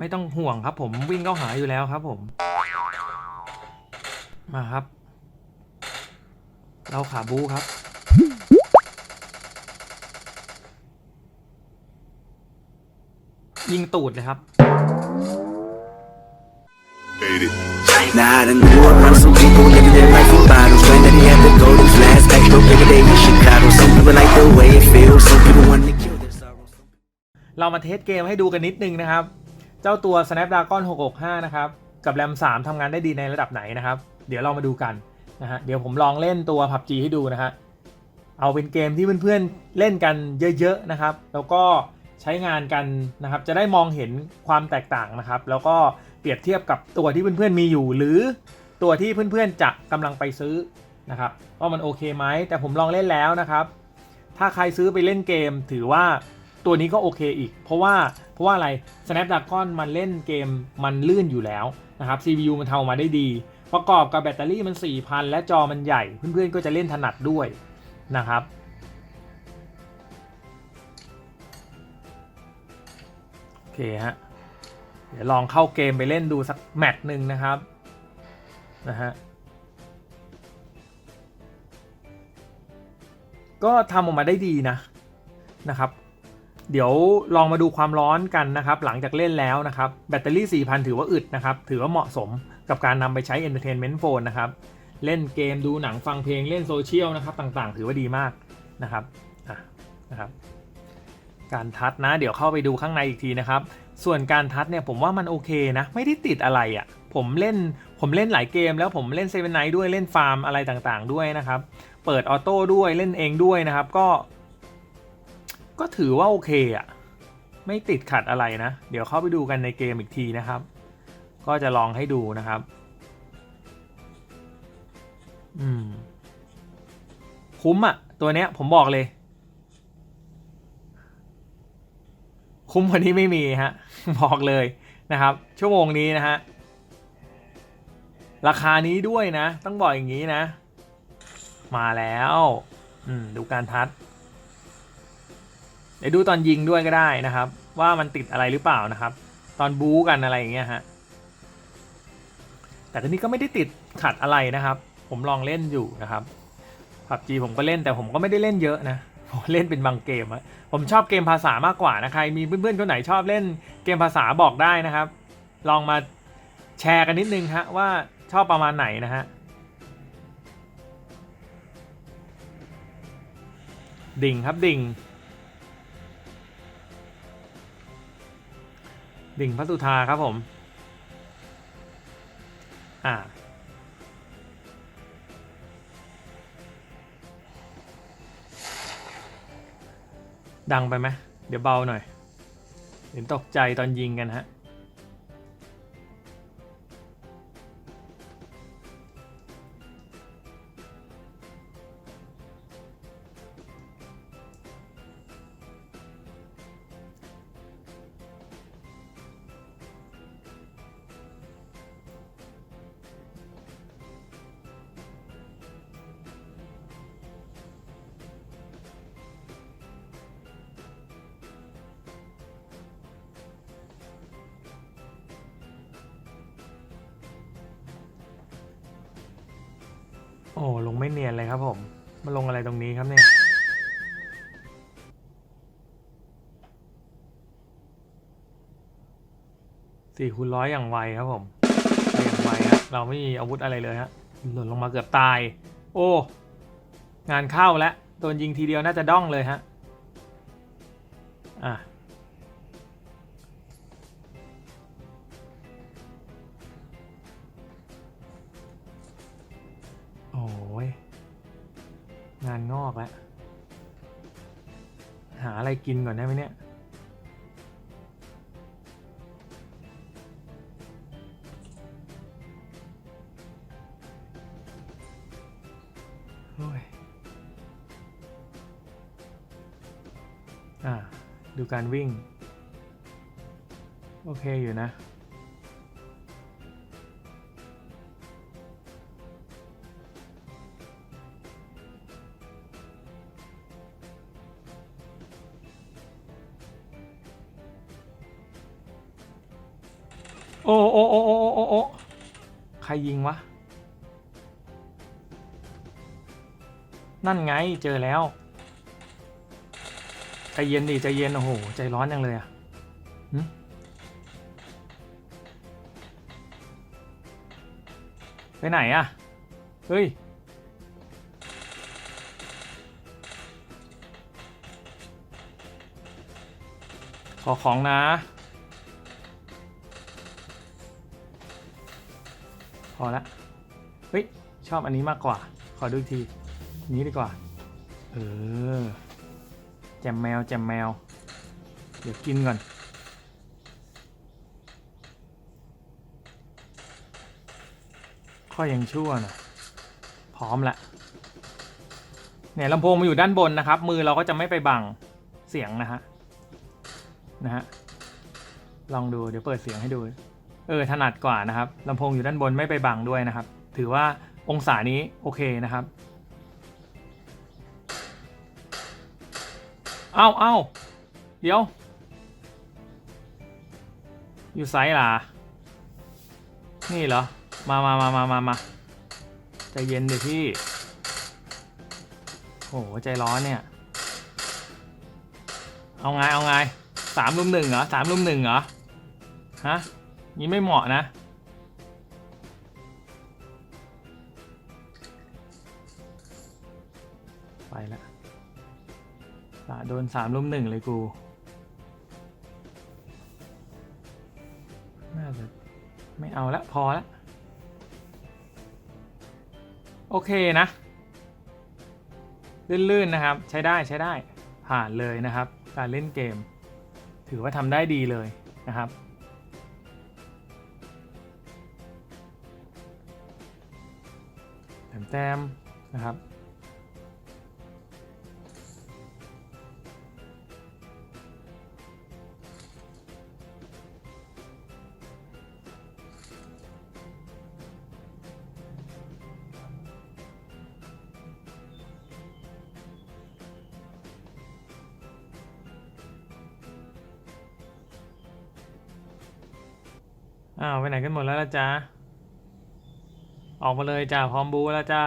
ไม่ต้องห่วงครับ ผมวิ่งเข้าหาอยู่แล้วครับ ผม มาครับ เราขาบูครับ ยิงตูดเลยครับ Nah, I done grew around some people living their life in bottles. Granddaddy had the golden flask, back no bigger day in Chicago. Some people like the way it feels, some people want to kill their sorrows. เรามาเทสเกมให้ดูกันนิดนึงนะครับ เจ้าตัว Snapdragon 665 นะครับ กับ RAM 3ทำงานได้ดีในระดับไหนนะครับ เดี๋ยวเรามาดูกันนะฮะ เดี๋ยวผมลองเล่นตัว PUBG ให้ดูนะฮะ เอาเป็นเกมที่เพื่อนๆเล่นกันเยอะๆนะครับ แล้วก็ใช้งานกันนะครับ จะได้มองเห็นความแตกต่างนะครับ แล้วก็เปรียบเทียบกับตัวที่เพื่อนๆมีอยู่ หรือตัวที่เพื่อนๆจะกำลังไปซื้อนะครับว่ามันโอเคไหมแต่ผมลองเล่นแล้วนะครับ ถ้าใครซื้อไปเล่นเกมถือว่า ตัวนี้ก็โอเคอีก เพราะว่าเพราะว่าอะไร Snapdragon มันเล่นเกมมันลื่นอยู่แล้วนะครับ CPU มันทำออกมาได้ดี ประกอบกับแบตเตอรี่มัน 4,000 และจอมันใหญ่ เพื่อนๆ ก็จะเล่นถนัดด้วยนะครับโอเคฮะเดี๋ยวลองเข้าเกมไปเล่นดูสักแมตช์หนึ่งนะครับนะฮะก็ทำออกมาได้ดีนะนะครับ เดี๋ยวลองมาดูความร้อนกันนะครับ หลังจากเล่นแล้วนะครับ แบตเตอรี่ 4,000 ถือว่าอึดนะครับ ถือว่าเหมาะสมกับการนำไปใช้ Entertainment Phone นะครับ เล่นเกมดูหนังฟังเพลงเล่นโซเชียลนะครับ ต่างๆ ถือว่าดีมากนะครับะนะครับการทัดนะเดี๋ยวเข้าไปดูข้างในอีกทีนะครับ ส่วนการทัดเนี่ยผมว่ามันโอเคนะ ไม่ได้ติดอะไรอะ่ะ ผมเล่นผมเล่นหลายเกมแล้วผมเล่นเซเว่นไนด้วยเล่นฟาร์มอะไรต่างๆด้วยนะครับ เปิดออโต้ด้วยเล่นเองด้วยนะครับ ก็ ก็ถือว่าโอเคอะ่ะไม่ติดขัดอะไรนะ เดี๋ยวเข้าไปดูกันในเกมอีกทีนะครับ ก็จะลองให้ดูนะครับ อืม คุ้มอะตัวเนี้ย ผมบอกเลย คุ้มกว่านี้ไม่มีฮะ บอกเลยนะครับ ชั่วโมงนี้นะฮะ ราคานี้ด้วยนะ ต้องบอกอย่างนี้นะ มาแล้ว อืม ดูการทัด เดี๋ยวดูตอนยิงด้วยก็ได้นะครับ ว่ามันติดอะไรหรือเปล่านะครับ ตอนบู๊กันอะไรอย่างเงี้ยฮะแต่ทีนี้ก็ไม่ได้ติดขัดอะไรนะครับ ผมลองเล่นอยู่นะครับผับจีผมก็เล่นแต่ผมก็ไม่ได้เล่นเยอะนะผมเล่นเป็นบางเกมอะผมชอบเกมภาษามากกว่านะใครมีเพื่อนๆคนไหนชอบเล่นเกมภาษาบอกได้นะครับ ลองมาแชร์กันนิดนึงฮะว่าชอบประมาณไหนนะฮะดิ่งครับดิ่ง ดิ่งพระสุธาครับผม อ่า ดังไปไหม เดี๋ยวเบาหน่อย เห็นตกใจตอนยิงกันฮะ อ้ลงไม่เนียนเลยครับผมมาลงอะไรตรงนี้ครับเนี่ยสี่คูณร้อยอย่างไวครับผมอย่างไวฮะเราไม่มีอาวุธอะไรเลยฮะหล่นลงมาเกือบตาย โอ้ งานเข้าแล้วโดนยิงทีเดียวน่าจะด้องเลยฮะ งานงอกแล้ว หาอะไรกินก่อนได้ไหมเนี่ย โอ้ย อ่า ดูการวิ่ง โอเคอยู่นะ โอ้โอ้โอ้โอ้โอ้โอ้ใครยิงวะ นั่นไงเจอแล้ว ใจเย็นดิใจเย็น โอ้โห ใจร้อนยังเลยอะไปไหนอะเฮ้ย ขอของนะ อละเฮ้ยชอบอันนี้มากกว่า ขอดูทีนี้ดีกว่า เออแจมแมวแจมแมว เดี๋ยวกินก่อน ข้อยังชั่วนะพร้อมละเนี่ยลำโพงมาอยู่ด้านบนนะครับ มือเราก็จะไม่ไปบังเสียงนะฮะนะฮะลองดูเดี๋ยวเปิดเสียงให้ดู เออถนัดกว่านะครับลำโพงอยู่ด้านบนไม่ไปบังด้วยนะครับ ถือว่าองศานี้โอเคนะครับเอาเอาเดี๋ยว อยู่ไซส์ล่ะ นี่เหรอ มามามามามามาใจเย็นเดี๋ยวพี่โหใจร้อนเนี่ย เอาไง เอาไงสามลุมหนึ่งเหรอสามลุมหนึ่งเหรอ ฮะ นี่ไม่เหมาะนะ ไปละสาโดนสามลุมหนึ่งเลยกู น่าจะไม่เอาละพอละ โอเคนะ ลื่นๆนะครับ ใช้ได้ใช้ได้ผ่านเลยนะครับ การเล่นเกม ถือว่าทำได้ดีเลยนะครับ แต้มแต้มนะครับ อ้าว ไปไหนกันหมดแล้วล่ะจ๊ะ ออกมาเลยจ้าพร้อมบูแล้วจ้า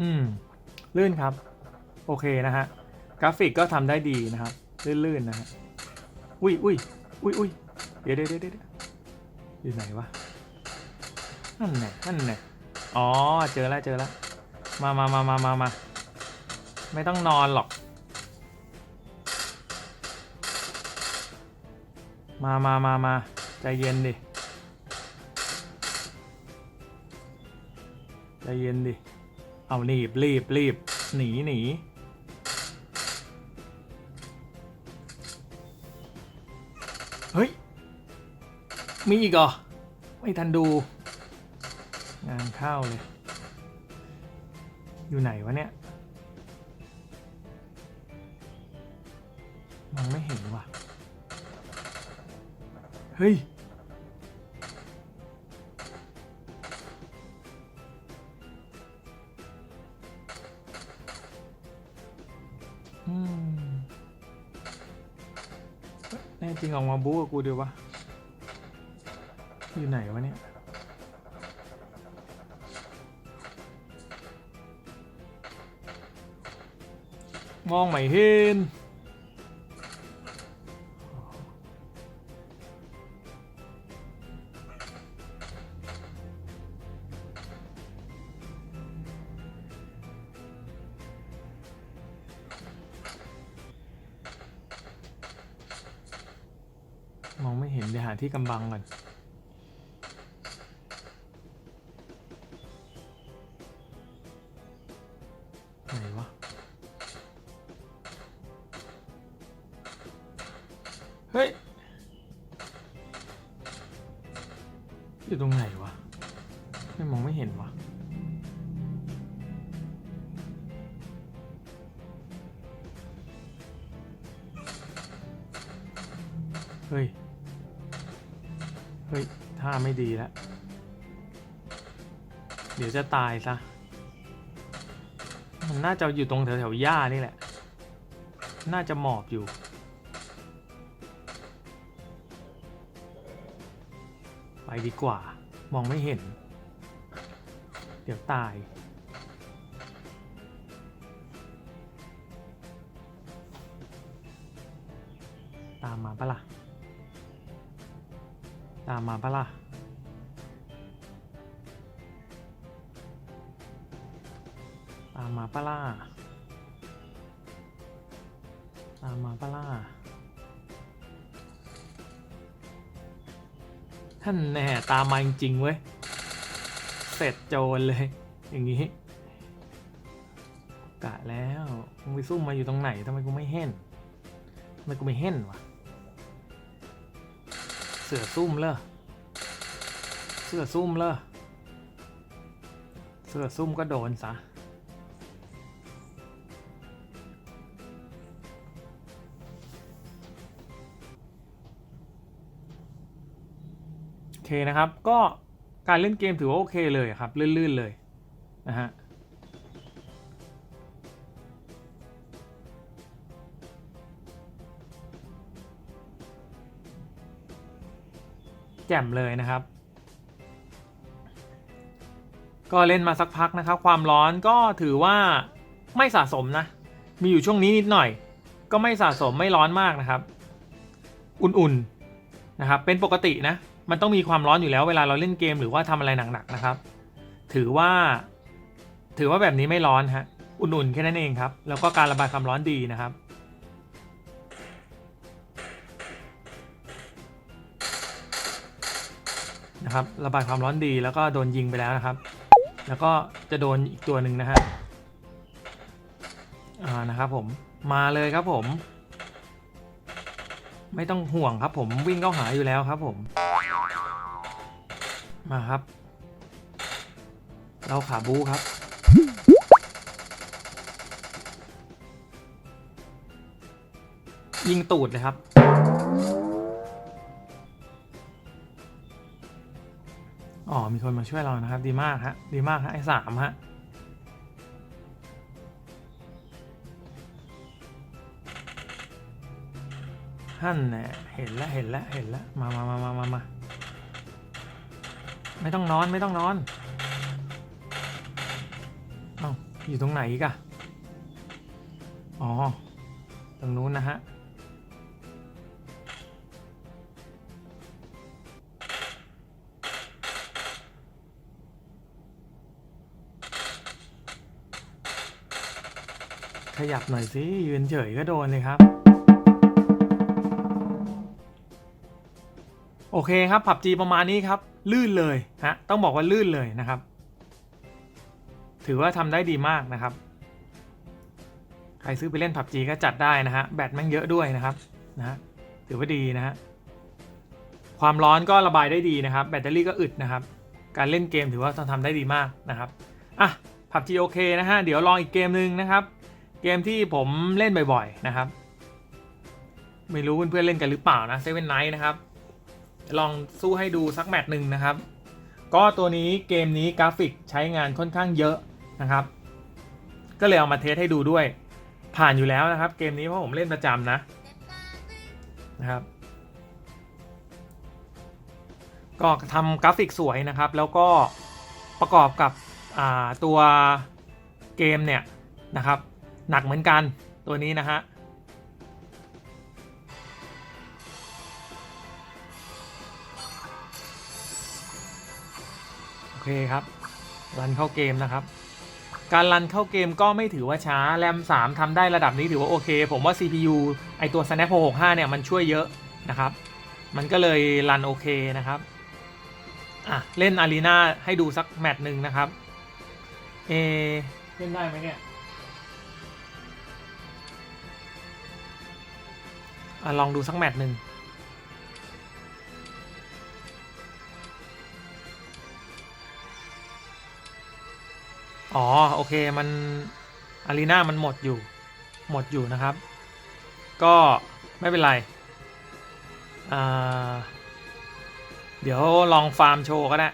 อืม ลื่นครับ โอเคนะฮะ กราฟิกก็ทำได้ดีนะครับ ลื่นๆนะฮะ อุ้ยอุ้ยอุ้ยอุ้ยเดี๋ยวเดี๋ยวเดี๋ยวเดี๋ยอยู่ไหนวะนั่นไงนั่นไงอ๋อ เจอแล้วเจอแล้ว มามามามามามา ไม่ต้องนอนหรอก มามามามาใจเย็นดิ ใจเย็นดิ เอารีบรีบรีบหนีหนีเฮ้ย มีอีกเหรอ ไม่ทันดู งานเข้าเลย อยู่ไหนวะเนี่ย มองไม่เห็น เฮ้ย อืมแน่จริงออกมาบู๊กับกูเดียววะ อยู่ไหนวะเนี่ย มองไม่เห็น มองไม่เห็นเดี๋ยวหาที่กำบังก่อนไหนวะเฮ้ย อยู่ตรงไหนวะ ไม่มองไม่เห็นวะเฮ้ย เฮ้ยท่าไม่ดีแล้ว เดี๋ยวจะตายซะ มันน่าจะอยู่ตรงแถวๆหญ้านี่แหละ น่าจะหมอบอยู่ ไปดีกว่า มองไม่เห็น เดี๋ยวตายตามมาปะล่ะามมาปะล่ะตามมาปะล่ะตามมาปะล่ะท่านแน่ตามมาจริงๆเว้ย เสร็จโจรเลย อย่างงี้ กะแล้วมึงไปซุ่มมาอยู่ตรงไหนทำไมกูไม่เห็นทำไมกูไม่เห็นวะ เสือซุ่มเลอเสือซุ่มเลอเสือซุ่มก็โดนซะโอเคนะครับ ก็การเล่นเกมถือว่าโอเคเลยครับ ลื่นๆเลยนะฮะ แจ่มเลยนะครับ ก็เล่นมาสักพักนะครับ ความร้อนก็ถือว่าไม่สะสมนะ มีอยู่ช่วงนี้นิดหน่อย ก็ไม่สะสมไม่ร้อนมากนะครับ อุ่นๆนะครับ เป็นปกตินะ มันต้องมีความร้อนอยู่แล้วเวลาเราเล่นเกมหรือว่าทำอะไรหนักๆนะครับ ถือว่า ถือว่าแบบนี้ไม่ร้อนฮะ อุ่นๆแค่นั้นเองครับ แล้วก็การระบายความร้อนดีนะครับ นะครับ ระบายความร้อนดีแล้วก็โดนยิงไปแล้วนะครับ แล้วก็จะโดนอีกตัวหนึ่งนะฮะอ่านะครับผมมาเลยครับผม ไม่ต้องห่วงครับ ผมวิ่งเข้าหาอยู่แล้วครับ ผม มาครับ เราขาบูครับยิงตูดเลยครับ มีคนมาช่วยเรานะครับ ดีมากฮะดีมากฮะไอ้สามฮะท่านแหละเห็นแล้วเห็นแล้วเห็นแล้วมามามามามามาไม่ต้องนอนไม่ต้องนอนเอ้าอยู่ตรงไหนกะอ๋อ ตรงนู้นนะฮะ ขยับหน่อยสิยืนเฉยก็โดนเลยครับ โอเคครับผับจีประมาณนี้ครับ ลื่นเลยฮะต้องบอกว่าลื่นเลยนะครับ ถือว่าทำได้ดีมากนะครับ ใครซื้อไปเล่นผับจีก็จัดได้นะฮะแบตแม่งเยอะด้วยนะครับนะฮะถือว่าดีนะฮะความร้อนก็ระบายได้ดีนะครับ แบตเตอรี่ก็อึดนะครับ การเล่นเกมถือว่าต้องทำได้ดีมากนะครับอะผับจีโอเคนะฮะเดี๋ยวลองอีกเกมหนึ่งนะครับ เกมที่ผมเล่นบ่อยๆนะครับ ไม่รู้เพื่อนๆเล่นกันหรือเปล่านะเซเว่นไนท์นะครับ ลองสู้ให้ดูสักแมตช์หนึ่งนะครับ ก็ตัวนี้เกมนี้กราฟิกใช้งานค่อนข้างเยอะนะครับ ก็เลยเอามาเทสให้ดูด้วย ผ่านอยู่แล้วนะครับ เกมนี้เพราะผมเล่นประจำนะนะครับ ก็ทำกราฟิกสวยนะครับ แล้วก็ประกอบกับตัวเกมเนี่ยนะครับ หนักเหมือนกันตัวนี้นะฮะโอเคครับรันเข้าเกมนะครับ การรันเข้าเกมก็ไม่ถือว่าช้าแรม3ทำได้ระดับนี้ถือว่าโอเค ผมว่า CPU ไอตัว Snap 665เนี่ยมันช่วยเยอะนะครับ มันก็เลยรันโอเคนะครับอะเล่นอารีนาให้ดูสักแมตช์หนึ่งนะครับ เอเล่นได้ไหมเนี่ย อะลองดูสักแมตช์หนึ่งอ๋อ โอเค มันอารีนามันหมดอยู่ หมดอยู่นะครับ ก็ไม่เป็นไรอ่าเดี๋ยวลองฟาร์มโชว์ก็ได้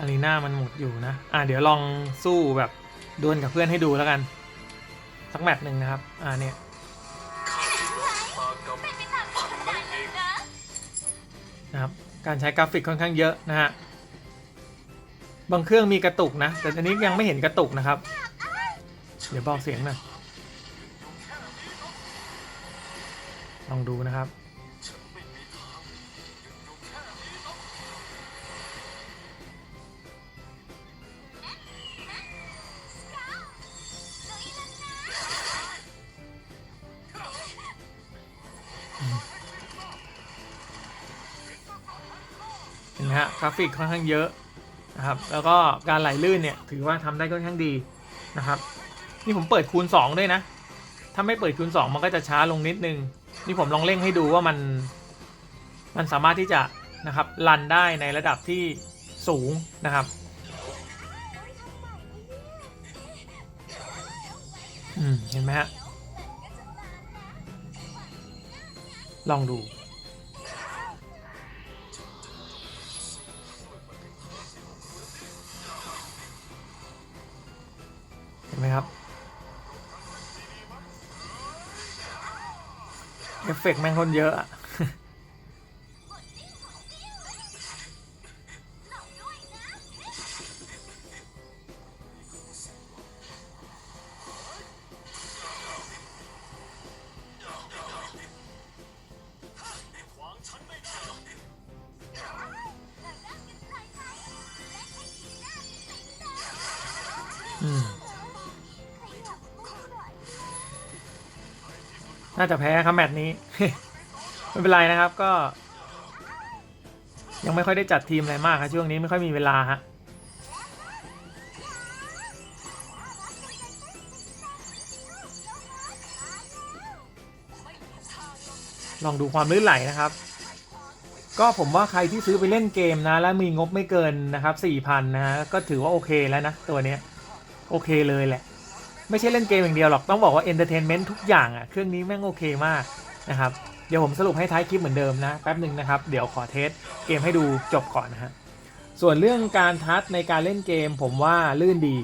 อารีนามันหมดอยู่นะ อ่าเดี๋ยวลองสู้แบบดวลกับเพื่อนให้ดูแล้วกัน สักแมตช์หนึ่งนะครับ อ่าเนี่ยนะครับการใช้กราฟิกค่อนข้างเยอะนะฮะบางเครื่องมีกระตุกนะ แต่อันนี้ยังไม่เห็นกระตุกนะครับ เดี๋ยวบอกเสียงหน่อยลองดูนะครับ เห็นไหมฮะกราฟิกค่อนข้างเยอะนะครับ แล้วก็การไหลลื่นเนี่ยถือว่าทำได้ค่อนข้างดีนะครับ นี่ผมเปิดคูณ 2 ด้วยนะ ถ้าไม่เปิดคูณ 2 มันก็จะช้าลงนิดนึง นี่ผมลองเร่งให้ดูว่ามัน มันสามารถที่จะนะครับรันได้ในระดับที่สูงนะครับอืมเห็นไหมฮะ ลองดู ไหมครับ เอฟเฟกต์แม่งคนเยอะอะ น่าจะแพ้ครับแมตช์นี้ ไม่เป็นไรนะครับก็ ยังไม่ค่อยได้จัดทีมอะไรมากครับช่วงนี้ไม่ค่อยมีเวลาฮะลองดูความลื่นไหลนะครับ ก็ผมว่าใครที่ซื้อไปเล่นเกมนะ แล้วมีงบไม่เกินนะครับ4,000นะฮะก็ถือว่าโอเคแล้วนะ ตัวเนี้ยโอเคเลยแหละ ไม่ใช่เล่นเกมอย่างเดียวหรอก ต้องบอกว่าเอนเตอร์เทนเมนต์ทุกอย่างอะ เครื่องนี้แม่งโอเคมากนะครับ เดี๋ยวผมสรุปให้ท้ายคลิปเหมือนเดิมนะ แป๊บหนึ่งนะครับ เดี๋ยวขอเทสเกมให้ดูจบก่อนนะฮะ ส่วนเรื่องการทัชในการเล่นเกมผมว่าลื่นดี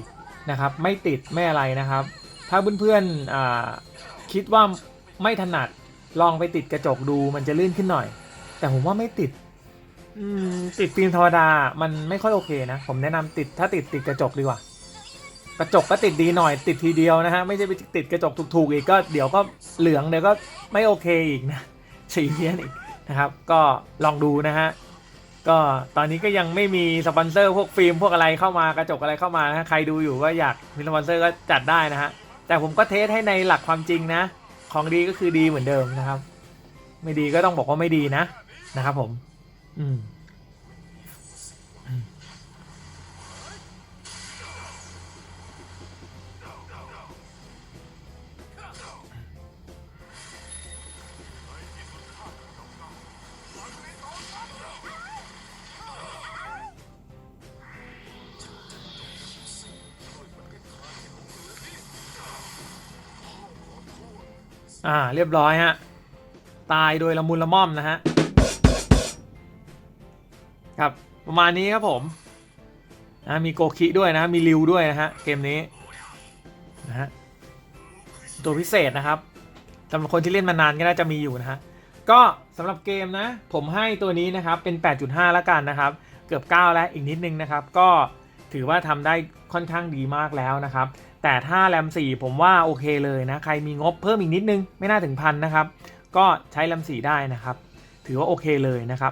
นะครับ ไม่ติดไม่อะไรนะครับ ถ้าเพื่อนๆคิดว่าไม่ถนัดลองไปติดกระจกดูมันจะลื่นขึ้นหน่อย แต่ผมว่าไม่ติดติดฟิล์มธรรมดา มันไม่ค่อยโอเคนะ ผมแนะนำติดถ้าติดติดกระจกดีกว่า กระจกก็ติดดีหน่อยติดทีเดียวนะฮะ ไม่ใช่ไปติดกระจกถูกๆอีกก็เดี๋ยวก็เหลืองเดี๋ยวก็ไม่โอเคอีกนะสีเพี้ยนอีกนะครับ ก็ลองดูนะฮะก็ตอนนี้ก็ยังไม่มีสปอนเซอร์พวกฟิล์มพวกอะไรเข้ามากระจกอะไรเข้ามานะฮะใครดูอยู่ก็อยากมีสปอนเซอร์ก็จัดได้นะฮะแต่ผมก็เทสให้ในหลักความจริงนะ ของดีก็คือดีเหมือนเดิมนะครับ ไม่ดีก็ต้องบอกว่าไม่ดีนะนะครับผม อืม อ่า เรียบร้อยฮะ ตายโดยละมุนละม่อมนะฮะ ครับ ประมาณนี้ครับผมนะมีโกคิด้วยนะ มีริวด้วยนะฮะ เกมนี้นะฮะ ตัวพิเศษนะครับสำหรับคนที่เล่นมานานก็น่าจะมีอยู่นะฮะ ก็สำหรับเกมนะ ผมให้ตัวนี้นะครับเป็น 8.5 แล้วกันนะครับ เกือบ 9 แล้วอีกนิดนึงนะครับ ก็ถือว่าทำได้ค่อนข้างดีมากแล้วนะครับ แต่ถ้าแรม4 ผมว่าโอเคเลยนะ ใครมีงบเพิ่มอีกนิดนึง ไม่น่าถึงพันนะครับ ก็ใช้แรม4 ได้นะครับ ถือว่าโอเคเลยนะครับ